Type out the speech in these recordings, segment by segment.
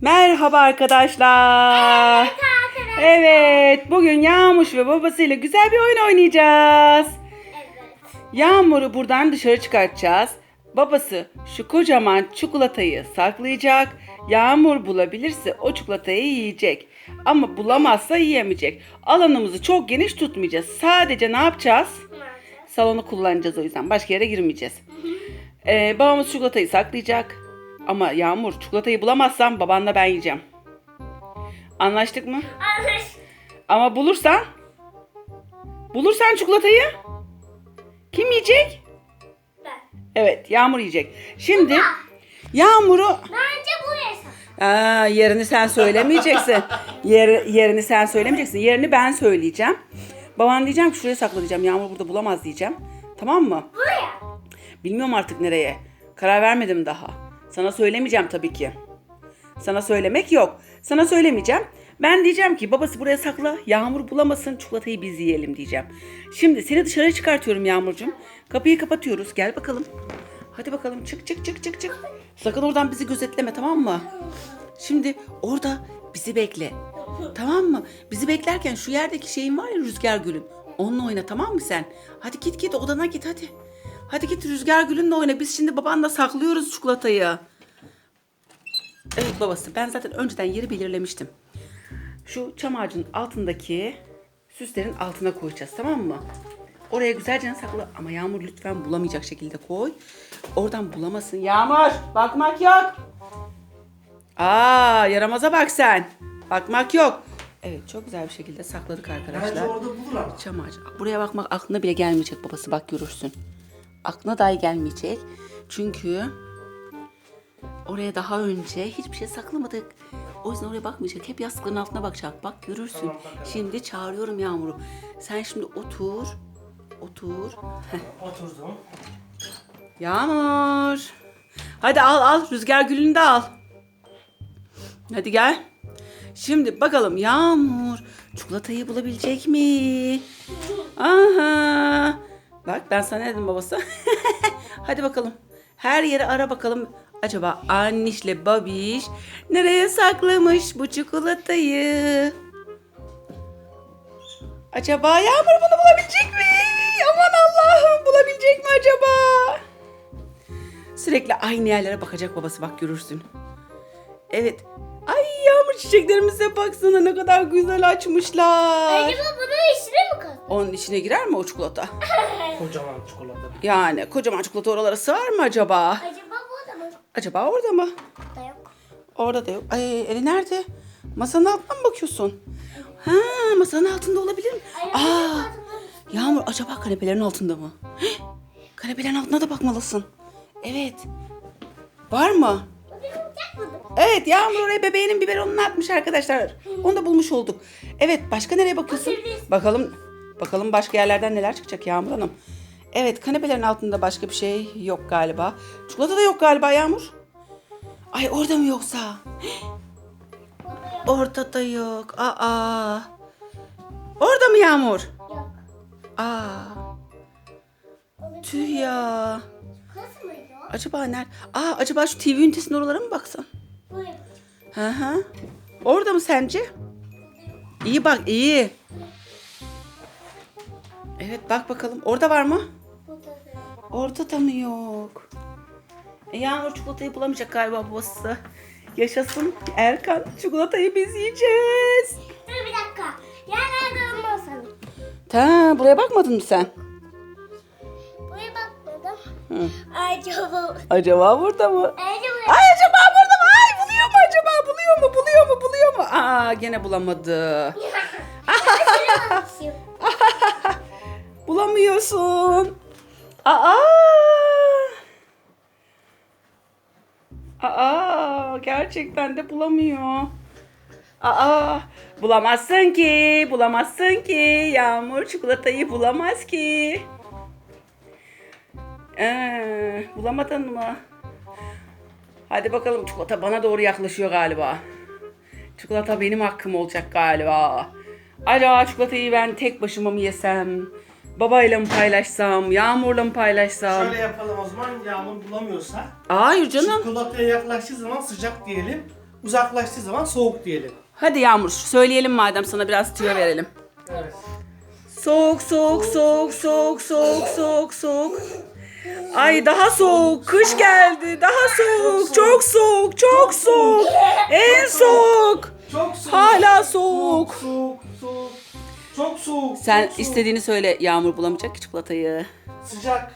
Merhaba arkadaşlar. Evet, bugün Yağmuş ve babasıyla güzel bir oyun oynayacağız. Evet. Yağmur'u buradan dışarı çıkartacağız. Babası şu kocaman çikolatayı saklayacak. Yağmur bulabilirse o çikolatayı yiyecek. Ama bulamazsa yiyemeyecek. Alanımızı çok geniş tutmayacağız. Sadece ne yapacağız? Salonu kullanacağız o yüzden. Başka yere girmeyeceğiz. Ee, babamız çikolatayı saklayacak. Ama Yağmur çikolatayı bulamazsam babanla ben yiyeceğim. Anlaştık mı? Anlaş. Ama bulursan bulursan çikolatayı kim yiyecek? Ben. Evet Yağmur yiyecek. Şimdi Yağmur'u Bence bu yasak. Aa, yerini sen söylemeyeceksin. Yer, yerini sen söylemeyeceksin. Yerini ben söyleyeceğim. Baban diyeceğim ki şuraya sakla diyeceğim. Yağmur burada bulamaz diyeceğim. Tamam mı? Buraya. Bilmiyorum artık nereye. Karar vermedim daha. Sana söylemeyeceğim tabii ki. Sana söylemek yok. Sana söylemeyeceğim. Ben diyeceğim ki babası buraya sakla. Yağmur bulamasın. Çikolatayı biz yiyelim diyeceğim. Şimdi seni dışarı çıkartıyorum Yağmurcuğum. Kapıyı kapatıyoruz. Gel bakalım. Hadi bakalım çık çık çık çık çık. Sakın oradan bizi gözetleme tamam mı? Şimdi orada bizi bekle. Tamam mı? Bizi beklerken şu yerdeki şeyin var ya rüzgar gülün. Onunla oyna tamam mı sen? Hadi git git odana git hadi. Hadi git rüzgar gülünle oyna. Biz şimdi babanla saklıyoruz çikolatayı. Evet babası ben zaten önceden yeri belirlemiştim. Şu çam ağacının altındaki süslerin altına koyacağız tamam mı? Oraya güzelce sakla ama Yağmur lütfen bulamayacak şekilde koy. Oradan bulamasın. Yağmur bakmak yok. Aa yaramaza bak sen. Bakmak yok. Evet çok güzel bir şekilde sakladık arkadaşlar. Bence orada bulurlar. Çam ağacı. Buraya bakmak aklına bile gelmeyecek babası bak görürsün. Aklına dahi gelmeyecek. Çünkü oraya daha önce hiçbir şey saklamadık. O yüzden oraya bakmayacak. Hep yastıkların altına bakacak. Bak görürsün. Tamam, bakalım. Şimdi çağırıyorum Yağmur'u. Sen şimdi otur. Otur. Heh. Oturdum. Yağmur. Hadi al al. Rüzgar gülünü de al. Hadi gel. Şimdi bakalım Yağmur çikolatayı bulabilecek mi? Aha. Bak ben sana ne dedim babası. Hadi bakalım. Her yeri ara bakalım. Acaba annişle babiş nereye saklamış bu çikolatayı? Acaba Yağmur bunu bulabilecek mi? Aman Allah'ım bulabilecek mi acaba? Sürekli aynı yerlere bakacak babası bak görürsün. Evet. Ay yağmur çiçeklerimize baksana ne kadar güzel açmışlar. Acaba bunun içine mi kaldı? Onun içine girer mi o çikolata? Kocaman çikolata. Yani kocaman çikolata oralara sığar mı acaba? Acaba? Acaba orada mı? Da yok. Orada da yok. Ay eli nerede? Masanın altına mı bakıyorsun? Ha masanın altında olabilir mi? Aa, Yağmur acaba kanepelerin altında mı? Heh, kanepelerin altına da bakmalısın. Evet. Var mı? Evet Yağmur oraya bebeğinin biberonunu atmış arkadaşlar. Onu da bulmuş olduk. Evet başka nereye bakıyorsun? Bakalım bakalım başka yerlerden neler çıkacak Yağmur Hanım. Evet kanepelerin altında başka bir şey yok galiba. Çikolata da yok galiba Yağmur. Ay orada mı yoksa? Ortada yok. Aa. Orada mı Yağmur? Yok. Aa. Tüh ya. Acaba nerede? Aa acaba şu TV ünitesinin oralara mı yok. Hı hı. Orada mı sence? İyi bak iyi. Evet bak bakalım. Orada var mı? Bu da yok. Orada da mı yok? E, Yağmur çikolatayı bulamayacak galiba babası. Yaşasın Erkan. Çikolatayı biz yiyeceğiz. Dur bir dakika. Yerlerden olmasın. Ta buraya bakmadın mı sen? Buraya bakmadım. Hı. Acaba. Acaba burada mı? Acaba. Ay acaba burada mı? Ay buluyor mu acaba? Buluyor mu? Buluyor mu? Buluyor mu? Aa gene bulamadı. Bulamıyorsun. Aa! Aa, gerçekten de bulamıyor. Aa, bulamazsın ki, bulamazsın ki. Yağmur çikolatayı bulamaz ki. Ee, bulamadın mı? Hadi bakalım çikolata bana doğru yaklaşıyor galiba. Çikolata benim hakkım olacak galiba. Acaba çikolatayı ben tek başıma mı yesem? Babayla mı paylaşsam? Yağmurla mı paylaşsam? Şöyle yapalım o zaman yağmur bulamıyorsa. Hayır canım. Çikolataya yaklaştığı zaman sıcak diyelim. Uzaklaştığı zaman soğuk diyelim. Hadi Yağmur söyleyelim madem sana biraz tüyo verelim. Evet. Soğuk soğuk soğuk soğuk soğuk soğuk soğuk. Ay daha soğuk. Kış geldi. Daha soğuk. Çok soğuk. Çok soğuk. En soğuk. Çok soğuk. Hala soğuk. Soğuk, soğuk. Çok soğuk. Sen çok soğuk. istediğini söyle. Yağmur bulamayacak ki çikolatayı. Sıcak,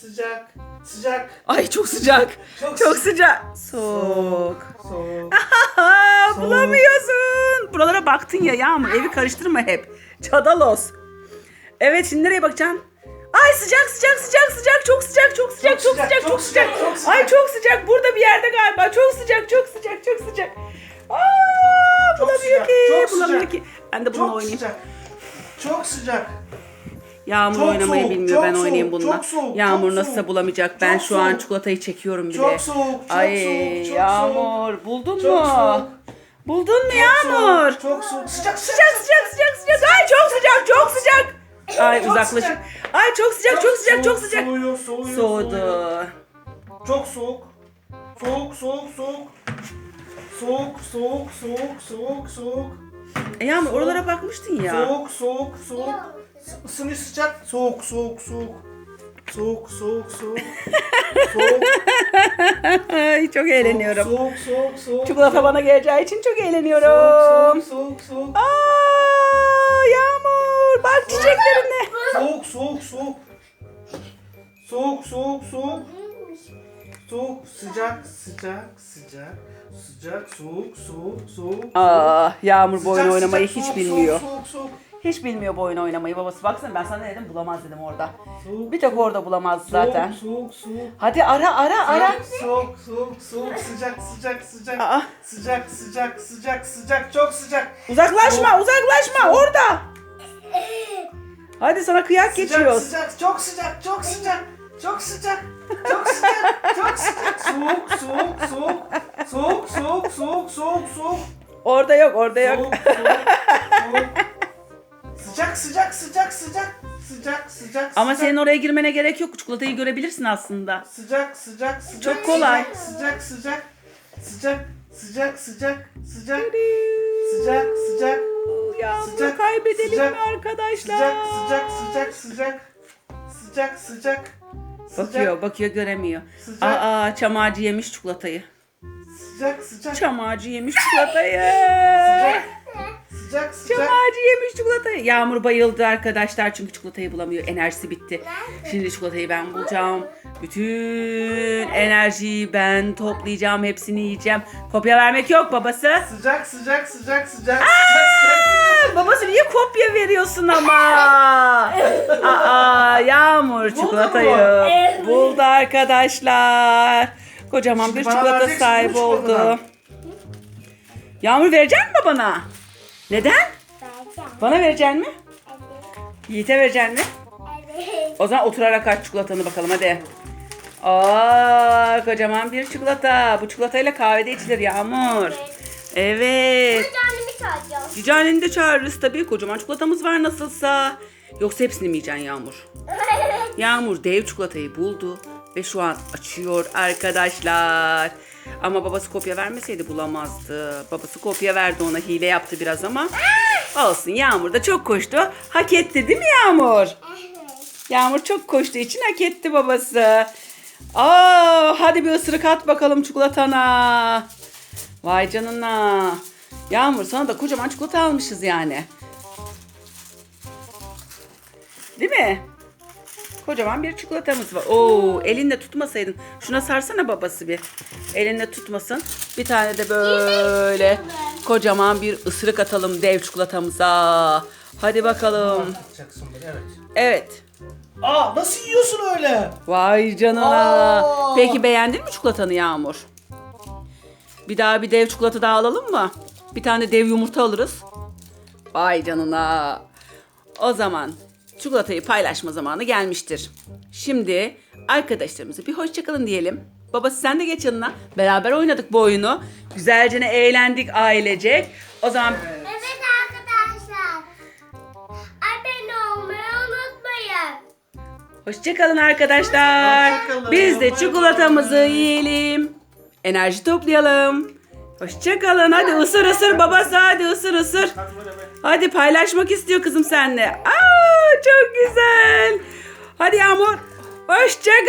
sıcak, sıcak, Ay çok sıcak. Çok Çok sı- sıcak. Soğuk. soğuk. Aha, Soğuk. bulamıyorsun. Buralara baktın ya Yağmur. Evi karıştırma hep. Çadalos. Evet şimdi nereye bakacaksın? Ay sıcak sıcak sıcak sıcak çok sıcak çok sıcak çok sıcak çok sıcak. çok sıcak. Ay çok sıcak burada bir yerde galiba. Çok sıcak çok sıcak çok sıcak. Aa bulamıyor ki. Bulamıyor ki. Ben de bununla oynayayım. sıcak. Çok sıcak. Yağmur Çok oynamayı soğuk, bilmiyor. ben oynayayım soğuk, bununla. çok soğuk, Yağmur çok nasılsa soğuk. bulamayacak. Ben şu an soğuk. çikolatayı çekiyorum bile. Çok soğuk, çok Ay soğuk, çok Yağmur buldun Çok mu? soğuk. Buldun mu Çok Yağmur? soğuk, Çok soğuk. Sıcak, Sıcak sıcak sıcak sıcak. Ay çok sıcak çok sıcak. Ay Çok uzaklaşın. sıcak. Ay çok sıcak çok sıcak çok sıcak. Soğuyor, soğuyor, Soğudu. soğuyor. Çok soğuk. Soğuk, soğuk, soğuk. Soğuk, soğuk, soğuk, soğuk, soğuk. E Yağmur oralara bakmıştın ya. Soğuk, soğuk, soğuk. Isınıyor sıcak. Soğuk, soğuk, soğuk. Soğuk, soğuk, soğuk. Soğuk, çok eğleniyorum. Soğuk, soğuk, soğuk. Çikolata bana geleceği için çok Soğuk, eğleniyorum. soğuk, soğuk, soğuk. Aa Yağmur bak çiçeklerine. Soğuk, soğuk, soğuk. Soğuk, soğuk, soğuk. Soğuk, sıcak, sıcak, sıcak. Sıcak, soğuk, soğuk, soğuk. Aa Yağmur bu oyunu Sıcak, oynamayı sıcak, hiç soğuk, bilmiyor. Soğuk, soğuk, soğuk. Hiç bilmiyor bu oyunu oynamayı babası. Baksana ben sana ne dedim bulamaz dedim orada. Soğuk, Bir tek orada bulamaz zaten. Soğuk, soğuk, Hadi ara ara ara. soğuk. Soğuk, soğuk, soğuk, sıcak, sıcak, sıcak. Aa. Sıcak, sıcak, sıcak, sıcak, çok sıcak. Uzaklaşma uzaklaşma orada. Hadi sana kıyak Sıcak, geçiyoruz. sıcak, çok sıcak, çok sıcak. Çok sıcak, çok sıcak, çok sıcak. Soğuk, soğuk, soğuk. Soğuk, soğuk, soğuk, soğuk, soğuk. Orada yok orada yok. Soğuk, soğuk, soğuk. Sıcak, sıcak, sıcak, sıcak. Sıcak, sıcak, Ama sıcak. senin oraya girmene gerek yok. Çikolatayı görebilirsin aslında. Sıcak, sıcak, sıcak. Çok kolay. Sıcak, sıcak, sıcak, sıcak, sıcak, sıcak, sıcak, sıcak, Yağmuru Sıcak, kaybedelim sıcak, mi arkadaşlar? sıcak, sıcak, sıcak, sıcak, sıcak, sıcak. Bakıyor bakıyor göremiyor. Sıcak. Aa çam ağacı yemiş çikolatayı. Sıcak, sıcak, Çam ağacı yemiş çikolatayı. sıcak, sıcak, Çam sıcak. ağacı yemiş çikolatayı. Yağmur bayıldı arkadaşlar çünkü çikolatayı bulamıyor. Enerjisi bitti. Şimdi çikolatayı ben bulacağım. Bütün enerjiyi ben toplayacağım. Hepsini yiyeceğim. Kopya vermek yok babası. Sıcak, sıcak, sıcak, sıcak, sıcak, sıcak. Babası niye kopya veriyorsun ama? Aa, Yağmur çikolatayı buldu arkadaşlar. Kocaman Şimdi bir bana çikolata vereceksin sahibi bu oldu. Yağmur verecek mi bana? Neden? Vereceğim. Bana verecek mi? Evet. Yiğit'e verecek mi? Evet. O zaman oturarak aç çikolatanı bakalım hadi. Aa, kocaman bir çikolata. Bu çikolatayla kahvede içilir Yağmur. Evet. Canımı çalacağım. Cici anneni de çağırırız tabii. Kocaman çikolatamız var nasılsa. Yoksa hepsini mi yiyeceksin Yağmur? Yağmur dev çikolatayı buldu ve şu an açıyor arkadaşlar. Ama babası kopya vermeseydi bulamazdı. Babası kopya verdi ona hile yaptı biraz ama. Olsun Yağmur da çok koştu. Hak etti değil mi Yağmur? Yağmur çok koştuğu için hak etti babası. Aa, hadi bir ısırık at bakalım çikolatana. Vay canına. Yağmur sana da kocaman çikolata almışız yani. Değil mi? Kocaman bir çikolatamız var. Oo, elinde tutmasaydın. Şuna sarsana babası bir. Elinde tutmasın. Bir tane de böyle kocaman bir ısırık atalım dev çikolatamıza. Hadi bakalım. Atacaksın evet. Evet. Aa, nasıl yiyorsun öyle? Vay canına. Aa! Peki beğendin mi çikolatanı Yağmur? Bir daha bir dev çikolata daha alalım mı? Bir tane dev yumurta alırız. Vay canına. O zaman çikolatayı paylaşma zamanı gelmiştir. Şimdi arkadaşlarımıza bir hoşçakalın diyelim. Babası sen de geç yanına. Beraber oynadık bu oyunu. Güzelce ne eğlendik ailecek. O zaman Evet arkadaşlar. Abone olmayı unutmayın. Hoşçakalın arkadaşlar. Hoşça kalın. Biz de çikolatamızı yiyelim. Enerji toplayalım. Hoşçakalın. Hadi ısır ısır babası hadi ısır ısır. Hadi paylaşmak istiyor kızım seninle. Aa çok güzel. Hadi Yağmur. Hoşçakalın.